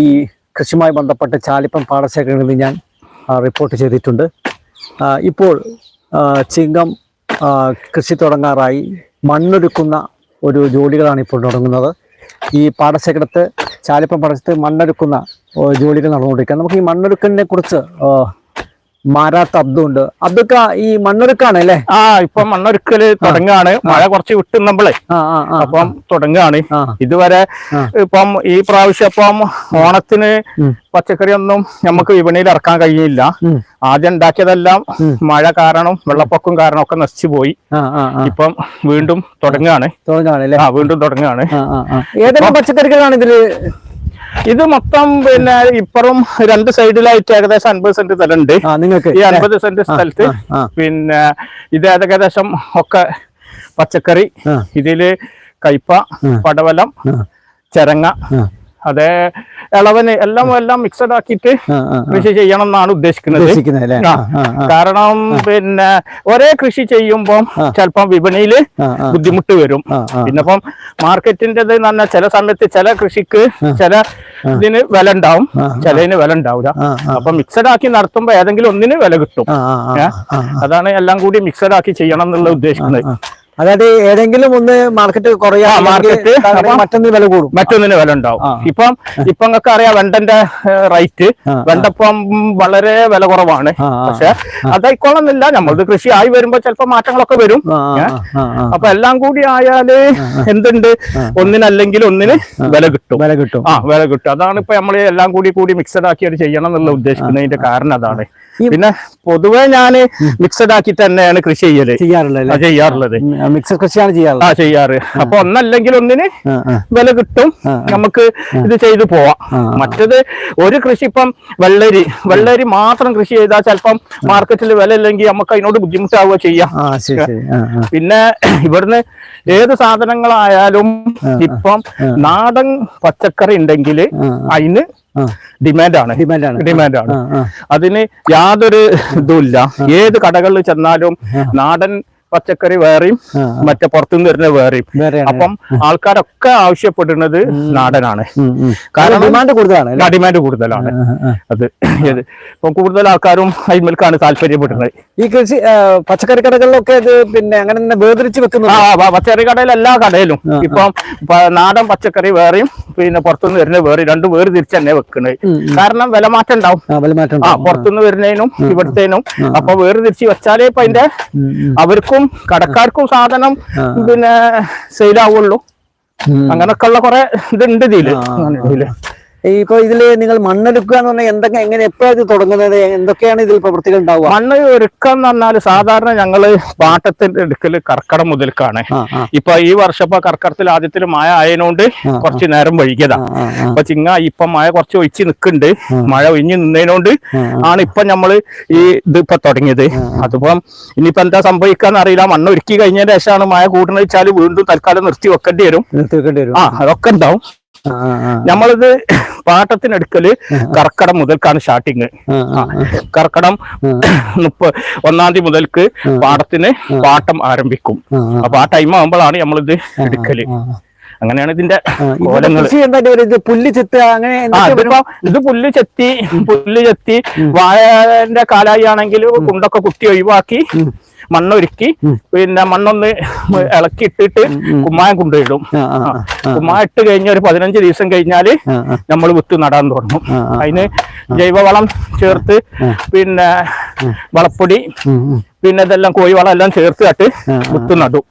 ഈ കൃഷിയുമായി ബന്ധപ്പെട്ട് ചാലിപ്പം പാടശേഖരങ്ങളിൽ ഞാൻ റിപ്പോർട്ട് ചെയ്തിട്ടുണ്ട്. ഇപ്പോൾ ചിങ്ങം കൃഷി തുടങ്ങാറായി. മണ്ണൊരുക്കുന്ന ഒരു ജോലികളാണ് ഇപ്പോൾ തുടങ്ങുന്നത്. ഈ പാടശേഖരത്ത് ചാലിപ്പം പാടശത്ത് മണ്ണൊരുക്കുന്ന ജോലികൾ നടന്നുകൊണ്ടിരിക്കുക നമുക്ക് ഈ മണ്ണൊരുക്കലിനെ കുറിച്ച് മാരാത്ത അബ്ദുണ്ട്. അബ്ദുക്ക ഈ മണ്ണൊരുക്കാണ് അല്ലേ ആ ഇപ്പൊ മണ്ണൊരുക്കൽ തുടങ്ങാണ്. മഴ കുറച്ച് വിട്ടുന്നപ്പോളേ അപ്പം തുടങ്ങാണ്. ഇതുവരെ. ഇപ്പം ഈ പ്രാവശ്യം അപ്പം ഓണത്തിന്. പച്ചക്കറി ഒന്നും നമുക്ക് വിപണിയിൽ ഇറക്കാൻ കഴിയില്ല. ആദ്യം ഉണ്ടാക്കിയതെല്ലാം മഴ കാരണം വെള്ളപ്പൊക്കം കാരണം ഒക്കെ നശിച്ചു പോയി. ഇപ്പം വീണ്ടും തുടങ്ങാണ്. വീണ്ടും തുടങ്ങാണ്. ഏതെല്ലാം പച്ചക്കറികളാണ് ഇതിൽ ഇത് മൊത്തം പിന്നെ ഇപ്പുറം രണ്ട് സൈഡിലായിട്ട് ഏകദേശം അൻപത് സെന്റ് സ്ഥലമുണ്ട് നിങ്ങൾക്ക് ഈ അൻപത് സെന്റ് സ്ഥലത്ത്. പിന്നെ ഇത് ഏകദേശം ഒക്കെ പച്ചക്കറി ഇതിൽ കയ്പ പടവലം. ചെരങ്ങ. അതേ ഇളവന് എല്ലാം എല്ലാം മിക്സഡ് ആക്കിയിട്ട്. കൃഷി ചെയ്യണം എന്നാണ് ഉദ്ദേശിക്കുന്നത് കാരണം പിന്നെ ഒരേ കൃഷി ചെയ്യുമ്പോൾ. ചിലപ്പം വിപണിയിൽ. ബുദ്ധിമുട്ട് വരും. പിന്നെ ഇപ്പം മാർക്കറ്റിന്റെ എന്ന് പറഞ്ഞാൽ ചില സമയത്ത് ചില കൃഷിക്ക് ചില ഇതിന് വില ഉണ്ടാവും. ചിലതിന് വില ഉണ്ടാവില്ല. അപ്പൊ മിക്സഡ് ആക്കി നടത്തുമ്പോ ഏതെങ്കിലും ഒന്നിന് വില കിട്ടും അതാണ് എല്ലാം കൂടി മിക്സഡ് ആക്കി ചെയ്യണം എന്നുള്ള ഉദ്ദേശിക്കുന്നത്. അതായത് ഏതെങ്കിലും ഒന്ന് മാർക്കറ്റ് കുറയാ മാർക്കറ്റ് അപ്പൊ- മറ്റൊന്ന് വില കൂടും. മറ്റൊന്നിന് വില ഉണ്ടാവും. ഇപ്പം ഇപ്പൊ നിങ്ങൾക്ക് അറിയാം വെണ്ടന്റെ റേറ്റ്. വെണ്ടപ്പം വളരെ വില കുറവാണ്. പക്ഷെ അതായിക്കോളന്നില്ല നമ്മളത് കൃഷി ആയി വരുമ്പോ ചിലപ്പോ മാറ്റങ്ങളൊക്കെ വരും. അപ്പൊ എല്ലാം കൂടി ആയാൽ എന്തുണ്ട്? ഒന്നിനല്ലെങ്കിൽ ഒന്നിന് വില കിട്ടും. വില കിട്ടും. ആ വില കിട്ടും. അതാണ് ഇപ്പൊ നമ്മൾ എല്ലാം കൂടി കൂടി മിക്സഡ് ആക്കി അത് ചെയ്യണം എന്നുള്ള ഉദ്ദേശിക്കുന്നതിന്റെ കാരണം അതാണ്. പിന്നെ പൊതുവേ ഞാൻ മിക്സഡ് ആക്കി തന്നെയാണ് കൃഷി ചെയ്യൽ. ചെയ്യാറുള്ളത് ചെയ്യാറുള്ളത്. മിക്സർ കൃഷിയാണ് ചെയ്യാറുള്ളത് ആ ചെയ്യാറ്. അപ്പൊ ഒന്നല്ലെങ്കിൽ ഒന്നിന്. വില കിട്ടും. നമുക്ക് ഇത് ചെയ്തു പോവാം. മറ്റത് ഒരു കൃഷി ഇപ്പം വെള്ളരി വെള്ളരി മാത്രം കൃഷി ചെയ്താൽ ചിലപ്പം മാർക്കറ്റിൽ വില ഇല്ലെങ്കിൽ നമുക്ക് അതിനോട് ബുദ്ധിമുട്ടാവുക ചെയ്യാം. പിന്നെ ഇവിടുന്ന് ഏത് സാധനങ്ങളായാലും ഇപ്പം നാടൻ പച്ചക്കറി ഉണ്ടെങ്കിൽ അതിന്. ഡിമാൻഡാണ് ഡിമാൻഡാണ് ഡിമാൻഡാണ്. അതിന് യാതൊരു ഇതുമില്ല. ഏത് കടകളിൽ ചെന്നാലും നാടൻ പച്ചക്കറി വേറെയും മറ്റേ പുറത്തുനിന്ന് വരുന്ന വേറെയും. അപ്പം ആൾക്കാരൊക്കെ ആവശ്യപ്പെടുന്നത് നാടനാണ്. കാരണം ഡിമാൻഡ് കൂടുതലാണ്? ഡിമാൻഡ് കൂടുതലാണ്. അത് ഇപ്പൊ കൂടുതൽ ആൾക്കാരും അയിമൽക്കാണ് താല്പര്യപ്പെടുന്നത്. ഈ കൃഷി പച്ചക്കറി കടകളിലൊക്കെ ഇത് പിന്നെ അങ്ങനെ തന്നെ വേർതിരിച്ച് വെക്കുന്നു ആ പച്ചക്കറി കടയിൽ എല്ലാ കടയിലും. ഇപ്പം നാടൻ പച്ചക്കറി വേറെയും പിന്നെ പുറത്തുനിന്ന് വരുന്ന വേറെ രണ്ടും വേറെ തിരിച്ച് തന്നെ വെക്കുന്നത് കാരണം വില മാറ്റം ഉണ്ടാവും. ആ വിലമാറ്റം ആ പുറത്തുനിന്ന് വരുന്നതിനും ഇവിടുത്തേനും. അപ്പൊ വേറെ തിരിച്ച് വെച്ചാലേ ഇപ്പൊ അതിന്റെ അവർക്കും കടക്കാർക്കും സാധനം പിന്നെ സെയിലാവുള്ളൂ അങ്ങനൊക്കെ ഉള്ള കുറെ ഇതുണ്ട് ഇതിൽ. ഇതിൽ. ഇപ്പൊ ഇതിൽ നിങ്ങൾ മണ്ണെടുക്കുക എന്ന് പറഞ്ഞാൽ എന്തൊക്കെ എങ്ങനെ എപ്പോഴാണ് ഇത് തുടങ്ങുന്നത്? എന്തൊക്കെയാണ് ഇതിൽ പ്രവൃത്തികൾ ഉണ്ടാവുക? മണ്ണ് ഒരുക്കം എന്ന് പറഞ്ഞാൽ സാധാരണ ഞങ്ങൾ പാട്ടത്തിന്റെ എടുക്കൽ കർക്കടം മുതൽക്കാണ്. ഇപ്പൊ ഈ വർഷം ഇപ്പൊ കർക്കടത്തിൽ ആദ്യത്തിൽ മഴ ആയതുകൊണ്ട് കുറച്ച് നേരം വൈകിയതാ. ഇപ്പൊ ചിങ്ങ ഇപ്പൊ മഴ കുറച്ച് ഒഴിച്ച് നിൽക്കുന്നുണ്ട്. മഴ ഒഴിഞ്ഞ് നിന്നതിനോണ്ട് ആണ് ഇപ്പൊ നമ്മൾ ഈ ഇത് ഇപ്പൊ തുടങ്ങിയത്. അതിപ്പം ഇനിയിപ്പോ എന്താ സംഭവിക്കാന്ന് അറിയില്ല. മണ്ണ് ഒരുക്കി കഴിഞ്ഞതിന് ശേഷമാണ് മഴ കൂടുന്നത് വെച്ചാൽ വീണ്ടും തൽക്കാലം നിർത്തി വെക്കേണ്ടി വരും. നിർത്തി വെക്കേണ്ടി വരും. ആ അതൊക്കെ ഉണ്ടാവും. നമ്മളിത് പാട്ടത്തിനെടുക്കൽ കർക്കടം മുതൽക്കാണ് സ്റ്റാർട്ടിങ്. കർക്കടം മുപ്പ ഒന്നാം തീയതി മുതൽക്ക് പാടത്തിന് പാട്ടം ആരംഭിക്കും. അപ്പൊ ആ ടൈം ആകുമ്പോഴാണ് നമ്മളിത് എടുക്കൽ. അങ്ങനെയാണ് ഇതിന്റെ ഇത് പുല്ല് ചെത്ത് അങ്ങനെ ഇത് പുല്ല് ചെത്തി പുല്ല് ചെത്തി വാഴന്റെ കാലായി ആണെങ്കിൽ കുണ്ടൊക്കെ കുത്തി ഒഴിവാക്കി മണ്ണൊരുക്കി പിന്നെ മണ്ണൊന്ന് ഇളക്കി ഇട്ടിട്ട് കുമ്മായം കൊണ്ടുപോയിടും. കുമ്മായം ഇട്ട് കഴിഞ്ഞ ഒരു പതിനഞ്ച് ദിവസം കഴിഞ്ഞാൽ. നമ്മൾ വിത്ത് നടാൻ തുടങ്ങും. അതിന് ജൈവവളം ചേർത്ത് പിന്നെ വളപ്പൊടി. പിന്നെ ഇതെല്ലാം കോഴിവളം എല്ലാം ചേർത്ത് ആ. വിത്ത് നടും.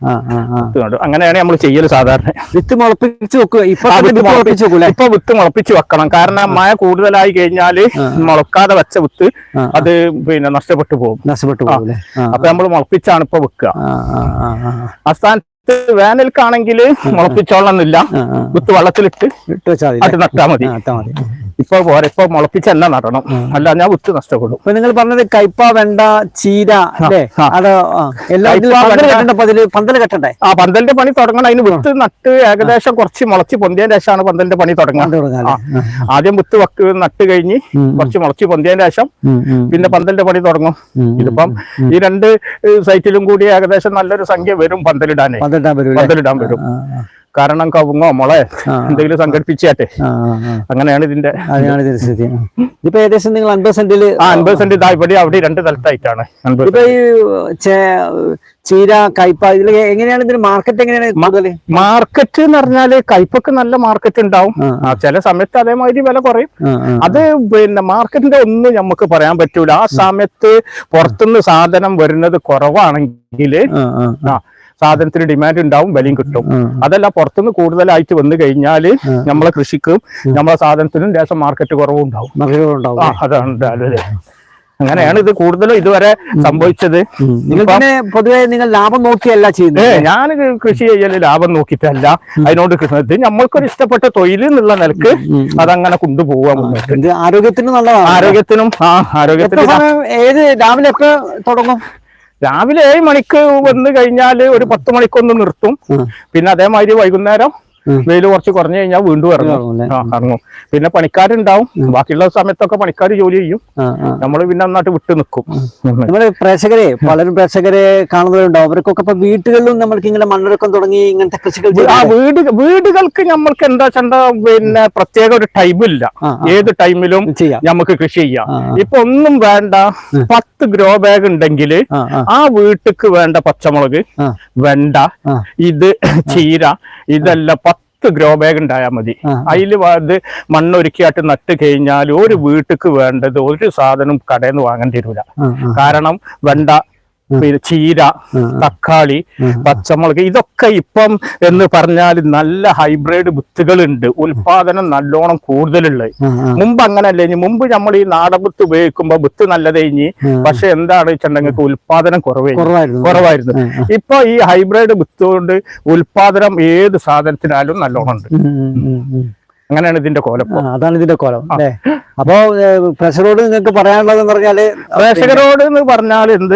വിത്ത് നടും. അങ്ങനെയാണ് നമ്മൾ ചെയ്യൽ സാധാരണ. വിത്ത് മുളപ്പിച്ച് വെക്കുക. ഇപ്പൊ വിത്ത് മുളപ്പിച്ച് വെക്കണം. കാരണം മഴ കൂടുതലായി കഴിഞ്ഞാൽ മുളക്കാതെ വെച്ച വിത്ത് അത് പിന്നെ നഷ്ടപ്പെട്ടു പോകും. നഷ്ടപ്പെട്ടു പോകും അപ്പൊ നമ്മൾ മുളപ്പിച്ചാണ് ഇപ്പൊ വെക്കുക. സ്ഥാനത്ത് വേനൽക്കാണെങ്കിൽ മുളപ്പിച്ചോളന്നില്ല. വിത്ത് വെള്ളത്തിലിട്ട് ഇട്ട് വെച്ചാൽ നട്ടാ മതി. ഇപ്പൊ പോരെ ഇപ്പൊ മുളപ്പിച്ചല്ല നടണം. അല്ല ഞാൻ വിത്ത് നഷ്ടപ്പെടും. ഇപ്പൊ നിങ്ങൾ പറഞ്ഞത് കൈപ്പ വെണ്ട ചീര. കെട്ടണ്ട? ആ പന്തലിന്റെ പണി തുടങ്ങണം. അതിന് വിത്ത് നട്ട് ഏകദേശം കുറച്ച് മുളച്ച് പൊന്തിയതിന്റെ ശേഷമാണ് പന്തലിന്റെ പണി ആ. ആദ്യം വിത്ത് വക്ക് നട്ട് കഴിഞ്ഞ് കുറച്ച് മുളച്ച് പൊന്തിയതിന്റെ ശേഷം. പിന്നെ പന്തലിന്റെ പണി തുടങ്ങും. ഇതിപ്പം ഈ രണ്ട് സൈറ്റിലും കൂടി ഏകദേശം നല്ലൊരു സംഖ്യ വരും പന്തലിടാനേ. പന്തലിടാൻ വരും. കാരണം കവുങ്ങോ മുള ആ. എന്തെങ്കിലും സംഘടിപ്പിച്ചാട്ടെ. അങ്ങനെയാണ് ഇതിന്റെ അതിനാണ് ഇതിന്റെ സ്ഥിതി. ഇതിപ്പോ ഏകദേശം നിങ്ങൾ അൻപത് സെന്റിൽ ആ അൻപത് സെന്റ് ഇതാ ഇവിടെ അവിടെ രണ്ട് സ്ഥലത്തായിട്ടാണ് അൻപത് ഇപ്പൊ ഈ ചീര കയ്പ ഇതിൽ എങ്ങനെയാണ് ഇതിന് മാർക്കറ്റ് എങ്ങനെയാണ് മാർക്കറ്റ് എന്ന് പറഞ്ഞാൽ കയ്പൊക്കെ നല്ല മാർക്കറ്റ് ഉണ്ടാവും. ചില സമയത്ത് അതേമാതിരി വില കുറയും. അത് പിന്നെ മാർക്കറ്റിന്റെ ഒന്നും നമുക്ക് പറയാൻ പറ്റൂല. ആ സമയത്ത് പുറത്തുനിന്ന് സാധനം വരുന്നത് കുറവാണെങ്കിൽ ആ സാധനത്തിന് ഡിമാൻഡ് ഉണ്ടാവും വിലയും കിട്ടും. അതല്ല പുറത്തുനിന്ന് കൂടുതലായിട്ട് വന്നു കഴിഞ്ഞാൽ നമ്മളെ കൃഷിക്കും നമ്മളെ സാധനത്തിനും ദേശം മാർക്കറ്റ് കുറവും ഉണ്ടാവും. അതാണ്. അങ്ങനെയാണ് ഇത് കൂടുതലും ഇതുവരെ സംഭവിച്ചത്. പൊതുവെ നിങ്ങൾ ലാഭം നോക്കിയല്ല ചെയ്യുന്നത്. ഞാൻ കൃഷി ചെയ്യൽ ലാഭം നോക്കിയിട്ടല്ല. അതിനോട് ഇത് നമ്മൾക്കൊരു ഇഷ്ടപ്പെട്ട തൊഴിൽ എന്നുള്ള നിലയ്ക്ക് അതങ്ങനെ കൊണ്ടുപോകാൻ ആരോഗ്യത്തിനും ആരോഗ്യത്തിന് നല്ലതാണ്. ആരോഗ്യത്തിനും ആ ആരോഗ്യത്തിനും ഏത് രാവിലെ എപ്പോ തുടങ്ങും? രാവിലെ ഏഴ് മണിക്ക് വന്നു കഴിഞ്ഞാൽ ഒരു പത്ത് മണിക്കൊന്ന് നിർത്തും പിന്നെ അതേമാതിരി വൈകുന്നേരം. വെയിൽ കുറച്ച് കുറഞ്ഞു കഴിഞ്ഞാൽ വീണ്ടും ഇറങ്ങും. ഇറങ്ങും പിന്നെ പണിക്കാരുണ്ടാവും. ബാക്കിയുള്ള സമയത്തൊക്കെ പണിക്കാർ ജോലി ചെയ്യും. നമ്മൾ പിന്നെ നന്നായിട്ട് വിട്ടു നിൽക്കും നമ്മുടെ പ്രേക്ഷകരെ പലരും പ്രേക്ഷകരെ കാണുന്നവരുണ്ടാവും. അവർക്കൊക്കെ ഇപ്പൊ വീട്ടുകളിലും നമ്മൾക്ക് ഇങ്ങനെ മണ്ണൊരുക്കം തുടങ്ങി ഇങ്ങനത്തെ കൃഷികൾ ആ വീട് വീടുകൾക്ക് നമ്മൾക്ക് എന്താ വെച്ചാ പിന്നെ പ്രത്യേക ഒരു ടൈം ആ. ഏത് ടൈമിലും നമുക്ക് കൃഷി ചെയ്യാം. ഇപ്പൊ ഒന്നും വേണ്ട. പത്ത് ഗ്രോ ബാഗ് ഉണ്ടെങ്കിൽ ആ, വീട്ടിക്ക് വേണ്ട പച്ചമുളക്. വെണ്ട. ഇത് ചീര ഇതെല്ലാം പത്ത് ഗ്രോ ബാഗ് ഉണ്ടായാൽ മതി. അതിൽ അത് മണ്ണൊരുക്കിയായിട്ട് നട്ട് കഴിഞ്ഞാൽ ഒരു വീട്ടിക്ക് വേണ്ടത് ഒരു സാധനം കടയിൽ നിന്ന് വാങ്ങേണ്ടി വരില്ല. കാരണം വെണ്ട പിന്നെ ചീര തക്കാളി. പച്ചമുളക് ഇതൊക്കെ ഇപ്പം എന്ന് പറഞ്ഞാൽ നല്ല ഹൈബ്രിഡ് വിത്തുകളുണ്ട്. ഉൽപാദനം നല്ലോണം കൂടുതലുള്ളത്. മുമ്പ് അങ്ങനല്ല. ഇനി മുമ്പ് നമ്മൾ ഈ നാടൻ വിത്ത് ഉപയോഗിക്കുമ്പോ വിത്ത് നല്ലത് കഴിഞ്ഞ് പക്ഷെ എന്താണ് വെച്ചിട്ടുണ്ടെങ്കിൽ ഉൽപാദനം കുറവേ കുറവായിരുന്നു. ഇപ്പൊ ഈ ഹൈബ്രിഡ് വിത്ത് കൊണ്ട് ഉൽപാദനം ഏത് സാധനത്തിനാലും നല്ലോണം ഉണ്ട്. അങ്ങനെയാണ് ഇതിന്റെ കോലം അതാണ് ഇതിന്റെ കോലം അല്ലേ? അപ്പോ പ്രഷറോട് നിങ്ങൾക്ക് പറയാനുള്ളത് എന്ന് പറഞ്ഞാൽ പ്രേക്ഷകരോട് എന്ന് പറഞ്ഞാൽ എന്ത്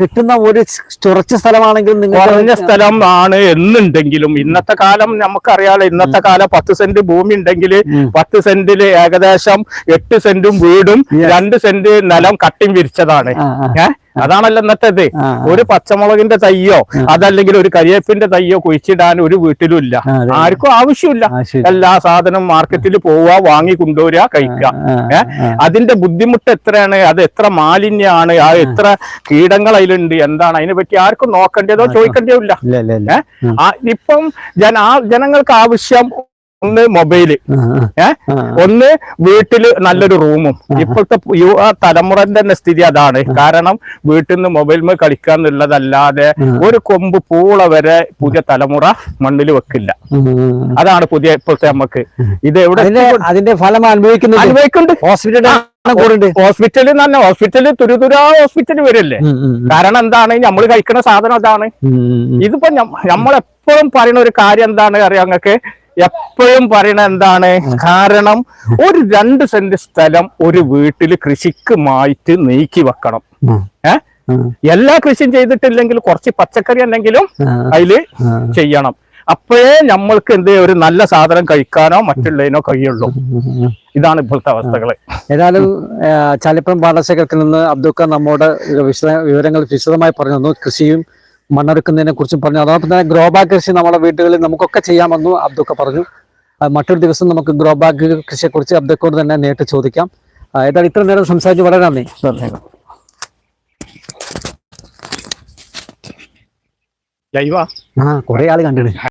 കിട്ടുന്ന ഒരു ചുറച്ച സ്ഥലമാണെങ്കിലും കുറഞ്ഞ സ്ഥലം ആണ് എന്നുണ്ടെങ്കിലും ഇന്നത്തെ കാലം നമുക്കറിയാലോ ഇന്നത്തെ കാലം പത്ത് സെന്റ് ഭൂമി ഉണ്ടെങ്കിൽ. പത്ത് സെന്റിൽ ഏകദേശം എട്ട് സെന്റും വീടും രണ്ട് സെന്റ് നിലം കട്ടിം വിരിച്ചതാണ്. ആ, ആ. ഏ? അതാണല്ലോ ഇന്നത്തെ ഒരു പച്ചമുളകിന്റെ തയ്യോ അതല്ലെങ്കിൽ ഒരു കരിയേപ്പിന്റെ തയ്യോ കുഴിച്ചിടാൻ ഒരു വീട്ടിലും ഇല്ല ആർക്കും ആവശ്യമില്ല. എല്ലാ സാധനവും മാർക്കറ്റിൽ പോവുക വാങ്ങി കൊണ്ടുവരിക കഴിക്കുക. അതിന്റെ ബുദ്ധിമുട്ട് എത്രയാണ്? അത് എത്ര മാലിന്യമാണ്? ആ എത്ര കീടങ്ങൾ അതിലുണ്ട്? എന്താണ് അതിനെ പറ്റി ആർക്കും നോക്കേണ്ടതോ ചോദിക്കേണ്ടതോ ഇല്ല ഇപ്പം ജന ആ- ജനങ്ങൾക്ക് ആവശ്യം ഒന്ന് മൊബൈൽ. ഒന്ന് വീട്ടിൽ നല്ലൊരു റൂമും. ഇപ്പോഴത്തെ യുവ തലമുറന്റെ തന്നെ സ്ഥിതി അതാണ്. കാരണം വീട്ടിൽ നിന്ന് മൊബൈൽ കളിക്കുക എന്നുള്ളതല്ലാതെ ഒരു കൊമ്പ് പൂള വരെ പുതിയ തലമുറ മണ്ണിൽ വെക്കില്ല. അതാണ് പുതിയ ഇപ്പോഴത്തെ നമുക്ക് ഇത് എവിടെ അതിന്റെ ഫലം അനുഭവിക്കുന്നു അനുഭവിക്കുന്നുണ്ട്. ഹോസ്പിറ്റലിൽ ഹോസ്പിറ്റലിൽ തന്നെ ഹോസ്പിറ്റലിൽ തുരുതുരാ ഹോസ്പിറ്റലിൽ വരില്ലേ? കാരണം എന്താണ്? നമ്മൾ കഴിക്കുന്ന സാധനം അതാണ്. ഇതിപ്പോ നമ്മളെപ്പോഴും പറയുന്ന ഒരു കാര്യം എന്താണ് അറിയാം ഞങ്ങൾക്ക് എപ്പോഴും പറയണ എന്താണ്? കാരണം ഒരു രണ്ട് സെന്റ് സ്ഥലം ഒരു വീട്ടിൽ കൃഷിക്ക് മായിട്ട് നീക്കി വെക്കണം. ഏ? എല്ലാ കൃഷിയും ചെയ്തിട്ടില്ലെങ്കിൽ കുറച്ച് പച്ചക്കറി അല്ലെങ്കിലും അതിൽ ചെയ്യണം. അപ്പോഴേ നമ്മൾക്ക് എന്ത് ഒരു നല്ല സാധനം കഴിക്കാനോ മറ്റുള്ളതിനോ കഴിയുള്ളൂ. ഇതാണ് ഇപ്പോഴത്തെ അവസ്ഥകൾ. ഏതായാലും ചാലിപ്പുറം പാടശേഖരത്തിൽ നിന്ന് അബ്ദുക്ക നമ്മോട് വിശദ വിവരങ്ങൾ വിശദമായി പറഞ്ഞു തന്നു. കൃഷിയും മണ്ണെടുക്കുന്നതിനെ കുറിച്ചും പറഞ്ഞു. അതോടൊപ്പം തന്നെ ഗ്രോ ബാഗ് കൃഷി നമ്മുടെ വീടുകളിൽ നമുക്കൊക്കെ ചെയ്യാമെന്നും അബ്ദുക്ക പറഞ്ഞു. മറ്റൊരു ദിവസം നമുക്ക് ഗ്രോ ബാഗ് കൃഷിയെ കുറിച്ച് അബ്ദുക്കോട് തന്നെ നേരിട്ട് ചോദിക്കാം. ഏതായാലും ഇത്ര നേരം സംസാരിച്ച് വളരെ നന്ദി. ജൈവ? ആ കുറെ ആൾ കണ്ടിട്ടുണ്ട്